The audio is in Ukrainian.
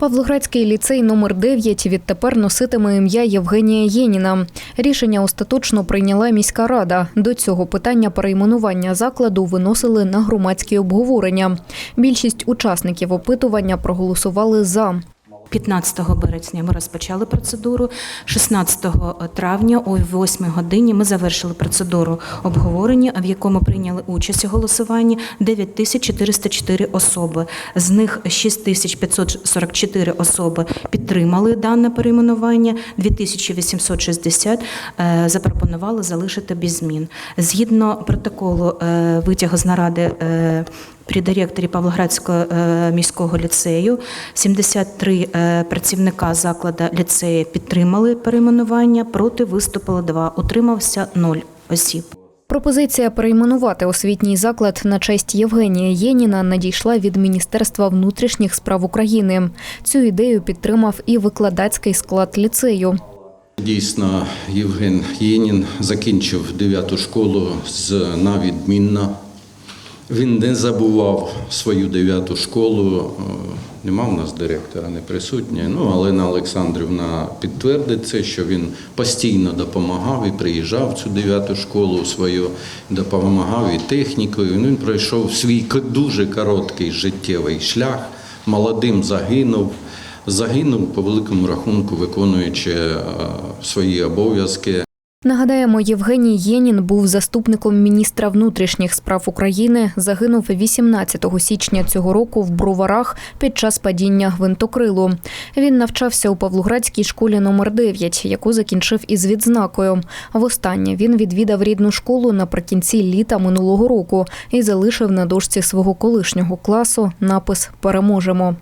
Павлоградський ліцей номер 9 відтепер носитиме ім'я Євгенія Єніна. Рішення остаточно прийняла міська рада. До цього питання перейменування закладу виносили на громадські обговорення. Більшість учасників опитування проголосували за. 15 березня ми розпочали процедуру. 16 травня о 8 годині ми завершили процедуру обговорення, в якому прийняли участь у голосуванні 9404 особи. З них 6544 особи підтримали дане перейменування, 2860 е, запропонували залишити без змін. Згідно протоколу е, витягу з наради е, при директорі Павлоградського е, міського ліцею 73 е, працівника закладу ліцею підтримали перейменування, проти виступило 2, утримався 0 осіб. Пропозиція перейменувати освітній заклад на честь Євгенія Єніна надійшла від Міністерства внутрішніх справ України. Цю ідею підтримав і викладацький склад ліцею. Дійсно, Євген Єнін закінчив 9 школу з на відмінно. Він не забував свою 9 школу. Е, Нема в нас директора, не присутня. Ну, Олена Олександрівна підтвердить це, що він постійно допомагав і приїжджав в цю 9 школу свою, допомагав і технікою. Він пройшов свій дуже короткий життєвий шлях. Молодим загинув. Загинув по великому рахунку, виконуючи е, свої обов'язки. Нагадаємо, Євгеній Єнін був заступником міністра внутрішніх справ України. Загинув 18 січня цього року в Броварах під час падіння гвинтокрилу. Він навчався у Павлоградській школі номер 9, яку закінчив із відзнакою. Востаннє він відвідав рідну школу наприкінці літа минулого року і залишив на дошці свого колишнього класу напис Переможемо.